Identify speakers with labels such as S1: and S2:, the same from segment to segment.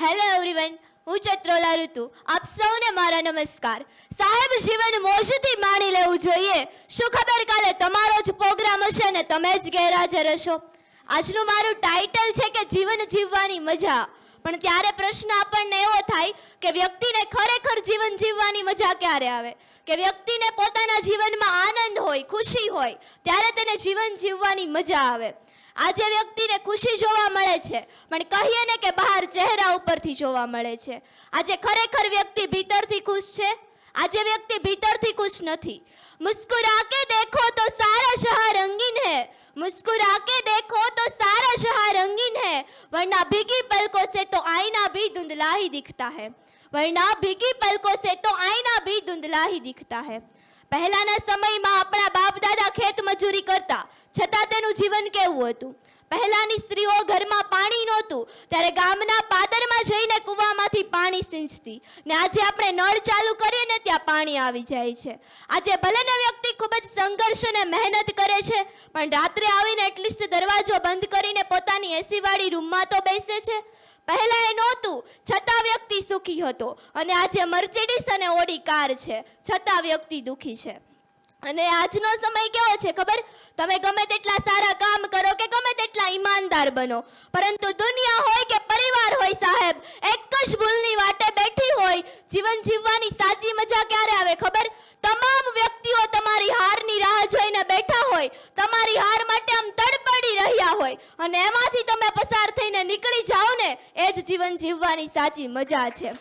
S1: Hello everyone હું ચત્રોલા ઋતુ. આપ સૌને મારા નમસ્કાર. સાહેબ, જીવન મોજથી માણી લેવું જોઈએ. શું ખબર કાલે તમારો જ પ્રોગ્રામ હશે ને તમે જ ગેરહાજર હશો? આજનું મારું ટાઇટલ છે કે જીવન જીવવાની મજા. પણ ત્યારે પ્રશ્ન આપણને એવો થાય કે વ્યક્તિને ખરેખર જીવન જીવવાની મજા ક્યારે આવે? કે વ્યક્તિને પોતાના જીવનમાં આનંદ હોય, ખુશી હોય, ત્યારે તેને જીવન જીવવાની મજા આવે. આજે વ્યક્તિને ખુશી જોવા મળે છે પણ કહીએ ને કે બહાર ચહેરા ઉપરથી જોવા મળે છે આજે ખરેખર વ્યક્તિ ભીતરથી ખુશ છે આજે વ્યક્તિ ભીતરથી ખુશ નથી મુસ્કુરા કે દેખો તો સારા શહા રંગીન હે મુસ્કુરા કે દેખો તો સારા શહા રંગીન હે वरना भीगी पलकों से तो आईना भी धुंधला ही दिखता है वरना भीगी पलकों से तो आईना भी धुंधला ही दिखता है પહેલાના સમયમાં આપણા બાપ દાદા ખેત મજૂરી કરતા, છતાં તેનું જીવન કેવું હતું? પહેલાની સ્ત્રીઓ ઘરમાં પાણી નહોતું, ત્યારે ગામના પાદરમાં જઈને કૂવામાંથી પાણી સિંચતી. ને આજે આપણે નળ ચાલુ કરીએ ને ત્યાં પાણી આવી જાય છે. આજે ભલેને વ્યક્તિ ખૂબ જ સંઘર્ષ અને મહેનત કરે છે, પણ રાત્રે આવીને એટલીસ્ટ દરવાજો બંધ કરીને પોતાની એસીવાળી રૂમમાં તો બેસે છે. પહેલા એ નહોતું, છતાં વ્યક્તિ સુખી હતો. અને આજે મર્સિડીસ અને ઓડી કાર છે, છતાં વ્યક્તિ દુઃખી છે. અને આજનો સમય કેવો છે ખબર? તમે ગમે તેટલા સારા કામ કરો કે ગમે તેટલા ઈમાનદાર બનો. પરંતુ દુનિયા હોય કે પરિવાર હોય સાહેબ, એક જ ભૂલની વાટે બેઠી હોય, જીવન જીવવાની સાચી મજા ક્યારે આવે ખબર? તમામ વ્યક્તિઓ તમારી હારની રાહ જોઈને બેઠા હોય, તમારી હાર માટે હોય અને એમાંથી તમે પસાર થઈને નીકળી જાઓ ને, એ જ જીવન જીવવાની સાચી મજા છે.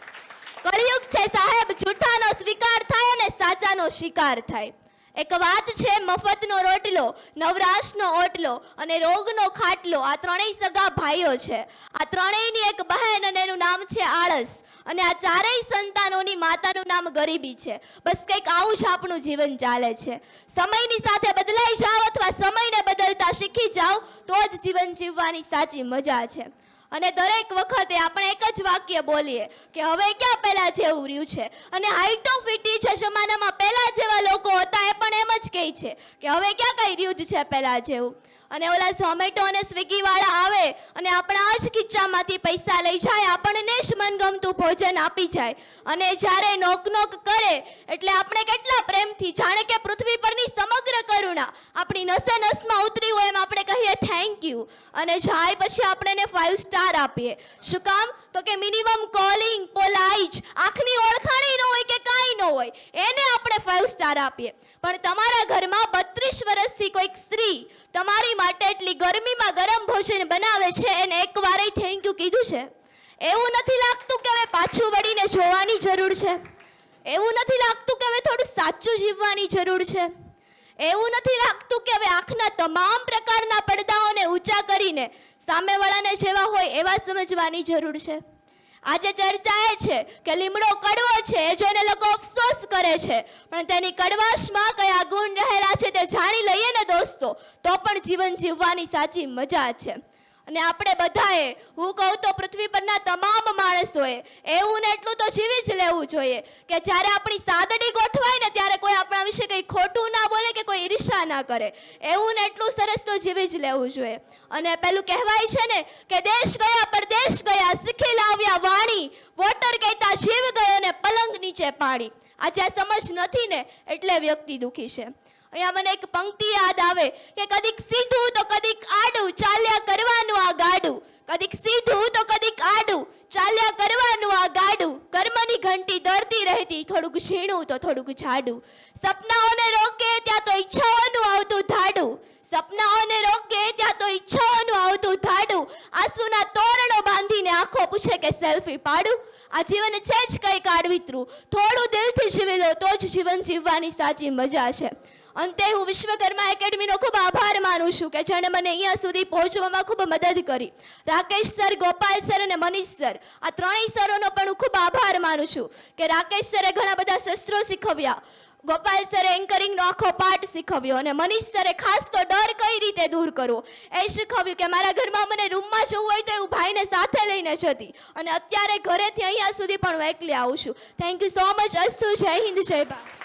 S1: કળિયુગ છે સાહેબ, જૂઠાનો સ્વીકાર થાય અને સાચાનો શિકાર થાય. એક વાત છે, મફતનો રોટલો, નવરાશનો ઓટલો અને રોગનો ખાટલો, આ ત્રણેય સગા ભાઈઓ છે. આ ત્રણેયની એક બહેન અને એનું નામ છે આળસ. અને આ ચારેય સંતાનોની માતાનું નામ ગરીબી છે. બસ કંઈક આવું જ આપણું જીવન ચાલે છે. સમયની સાથે બદલાઈ જાઓ અથવા સમયને બદલતા શીખી જાઓ, તો જ જીવન જીવવાની સાચી મજા છે. અને દરેક વખતે આપણે એક જ વાક્ય બોલીએ કે હવે ક્યાં પહેલા જેવું રહ્યું છે? અને હાઇટોફ ફિટી છે જમાનામાં પહેલા જેવા લોકો હતા એ પણ એમ જ કહે છે કે હવે ક્યાં કઈ રહ્યું જ છે પહેલા જેવું? અને ઓલા ઝોમેટો અને સ્વિગી વાળા આવે અને આપણા જ ખીચામાંથી પૈસા લઈ જાય, આપણને જ મનગમતું ભોજન આપી જાય. અને જ્યારે નોક નોક કરે, એટલે આપણે કેટલા પ્રેમથી, જાણે કે પૃથ્વી પરની સમગ્ર કરુણા આપણી નસે નસમાં ઉતરી હોય એમ આપણે કહીએ થેન્ક યુ અને જાય પછી આપણે એને ફાઇવ સ્ટાર આપીએ. શું કામ? તો કે મિનિમમ કોલિંગ પોલાઇજ આંખની ઓળખાણી ન હોય કે કાંઈ ન હોય, એને આપણે ફાઇવ સ્ટાર આપીએ. પણ તમારા ઘરમાં બત્રીસ તમારી માટે એટલી ગરમીમાં ગરમ ભોજન બનાવે છે એને એકવાર થેન્ક યુ કીધું છે. એવું નથી લાગતું કે હવે પાછું વળીને જોવાની જરૂર છે. એવું નથી લાગતું કે હવે થોડું સાચું જીવવાની જરૂર છે. એવું નથી લાગતું કે હવે આંખના તમામ પ્રકારના પડદાઓને ઊંચા કરીને સામેવાળાને જેવા હોય એવા સમજવાની જરૂર છે. આજે ચર્ચા એ છે કે લીમડો કડવો છે, એ જોઈને લોકો અફસોસ કરે છે. પણ તેની કડવાશમાં કયા ગુણ રહેલા છે તે જાણી લઈએ ને દોસ્તો, તો પણ જીવન જીવવાની સાચી મજા છે. અને આપણે બધાએ, હું કહું તો પૃથ્વી પરના તમામ માણસોએ, એવું ને એટલું તો જીવી જ લેવું જોઈએ કે જ્યારે આપણી સાદડી ગોઠવાય ને ત્યારે કોઈ આપણા વિશે કંઈ ખોટું ના બોલે કે કોઈ ઈર્ષા ના કરે. એવું ને એટલું સરસ તો જીવી જ લેવું જોઈએ. અને પેલું કહેવાય છે ને કે દેશ ગયા પરદેશ ગયા, શીખી લાવ્યા વાણી, વોટર કહેતા જીવ ગયો ને પલંગ નીચે પાણી આજે આ સમજ નથી ને એટલે વ્યક્તિ દુખી છે. અહીંયા મને એક પંક્તિ યાદ આવે કે કદીક સીધું તો કદીક આડું ચાલ્યા કરવાનું આ ગાડું કદીક સીધું તો કદીક આડું ચાલ્યા કરવાનું આ ગાડું કર્મની ઘંટી દળતી રહેતી થોડુંક ઝીણું તો થોડુંક જાડું સપનાઓને રોકે ત્યાં તો ઈચ્છાઓનું આવતું ધાડું. સપનાઓને રોકે ત્યાં તો ઈચ્છાઓનું આવતું ધાડું. આંસુના તોરણો બાંધીને આંખો પૂછે કે સેલ્ફી પાડું. આ જીવન છે જ કંઈ કાળવિતરું થોડું દિલથી જીવી લો તો જ જીવન જીવવાની સાચી મજા છે. અંતે હું વિશ્વકર્મા એકેડમીનો ખૂબ આભાર માનું છું કે જેણે મને અહીંયા સુધી પહોંચવામાં ખૂબ મદદ કરી. રાકેશ સર, ગોપાલ સર અને મનીષ સર, આ ત્રણેય સરોનો પણ હું ખૂબ આભાર માનું છું કે રાકેશ સરે ઘણા બધા શસ્ત્રો શીખવ્યા. ગોપાલ સરે એન્કરિંગનો આખો પાઠ શીખવ્યો અને મનીષ સરે ખાસ તો ડર કઈ રીતે દૂર કરવો? એ શીખવ્યું કે મારા ઘરમાં મને રૂમમાં જવું હોય તો હું ભાઈને સાથે લઈને જતી અને અત્યારે ઘરેથી અહીંયા સુધી પણ હું એકલી આવું છું. થેન્ક યુ સો મચ અસ્તુ, જય હિન્દ, જય ભારત.